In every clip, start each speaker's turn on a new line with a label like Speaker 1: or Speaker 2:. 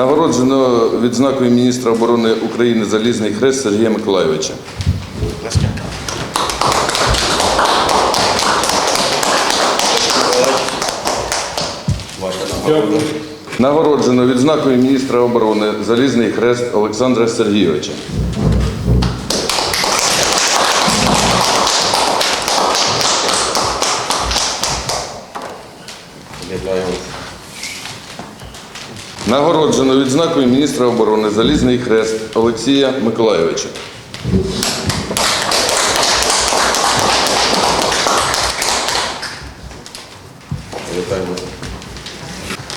Speaker 1: Нагороджено відзнакою міністра оборони України Залізний Хрест Сергія Миколайовича.
Speaker 2: Нагорода.
Speaker 1: Нагороджено відзнакою міністра оборони Залізний Хрест Олександра Сергійовича.
Speaker 2: Вітаю.
Speaker 1: Нагороджено відзнакою міністра оборони Залізний Хрест Олексія Миколайовича.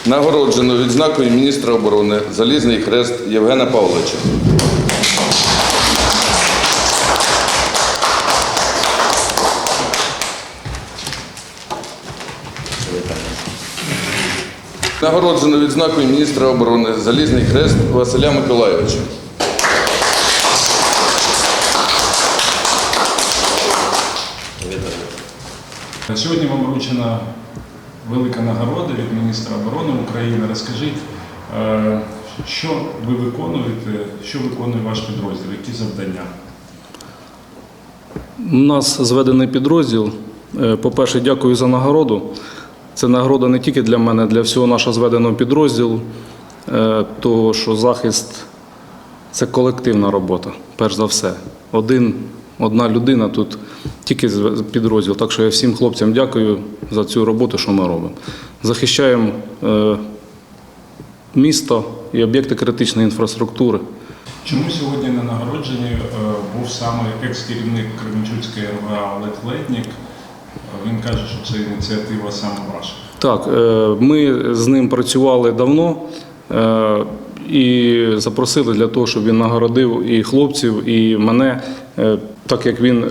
Speaker 1: Нагороджено відзнакою міністра оборони Залізний Хрест Євгена Павловича. Нагороджено відзнакою міністра оборони Залізний Хрест Василя Миколайовича.
Speaker 3: Сьогодні вам вручена велика нагорода від міністра оборони України. Розкажіть, е, що ви виконуєте, що виконує ваш підрозділ, які завдання?
Speaker 4: У нас зведений підрозділ. Е, По-перше, дякую за нагороду. Це нагорода не тільки для мене, для всього нашого зведеного підрозділу, Е, того, що захист це колективна робота, перш за все. Один, одна людина тут тільки підрозділ. Так що я всім хлопцям дякую за цю роботу, що ми робимо. Захищаємо е, місто і об'єкти критичної інфраструктури.
Speaker 3: Чому сьогодні на нагородженні е, був саме екс-керівник Кременчуцької РВА Олег Летнік? Він каже, що це ініціатива саме ваша.
Speaker 4: Так, е, ми з ним працювали давно е, і запросили для того, щоб він нагородив і хлопців, і мене, е, так як він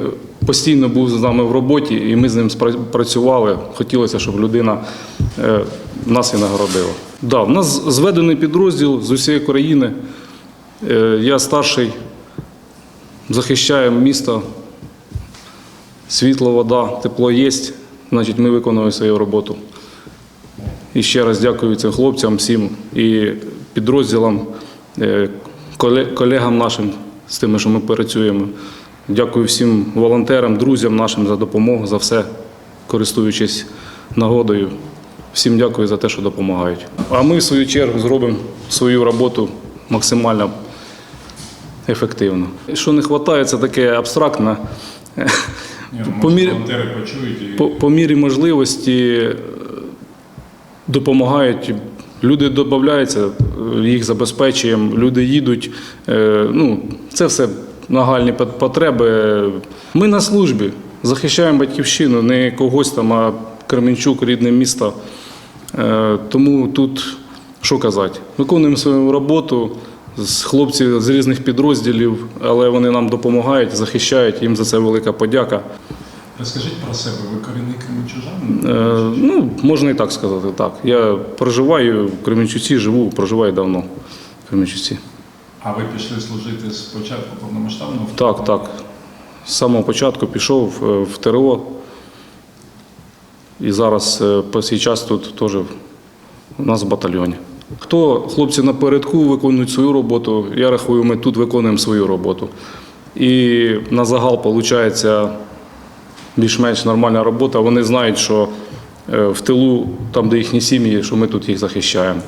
Speaker 4: постійно був з нами в роботі, і ми з ним працювали. Хотілося, щоб людина нас і нагородила. Да, в нас зведений підрозділ з усієї країни. Я старший, захищаємо місто. Світло, вода, тепло є, значить ми виконуємо свою роботу. І ще раз дякую цим хлопцям всім і підрозділам, е, колегам нашим з тими, що ми працюємо. Дякую всім волонтерам, друзям нашим за допомогу, за все, користуючись нагодою. Всім дякую за те, що допомагають. А ми, в свою чергу, зробимо свою роботу максимально ефективно. Що не вистачає, це таке абстрактне.
Speaker 3: Ні, ну,
Speaker 4: По мірі-
Speaker 3: почують і
Speaker 4: По, по мірі можливості е, допомагають. Люди додаються, їх забезпечуємо, люди їдуть. Е, Ну, це все нагальні потреби. Ми на службі захищаємо батьківщину, не когось там, а Кременчук, рідне місто. Е, Тому тут що казати? Виконуємо свою роботу з хлопців з різних підрозділів, але вони нам допомагають, захищають. Їм за це велика подяка.
Speaker 3: розкажіть про себе. Ви корінний кременчужанин?
Speaker 4: Е, ну, можна і так сказати, так. Я проживаю в Кременчуці, живу, проживаю давно в Кременчуці.
Speaker 3: А ви пішли служити з початку повномасштабного
Speaker 4: Так, так. З самого початку пішов е, в ТРО. І зараз е, по цей час тут теж у нас в батальйоні. Хто хлопці напередку виконують свою роботу, я рахую, ми тут виконуємо свою роботу. І на загал виходить більш-менш нормальна робота. Вони знають, що е, в тилу, там, де їхні сім'ї, що ми тут їх захищаємо.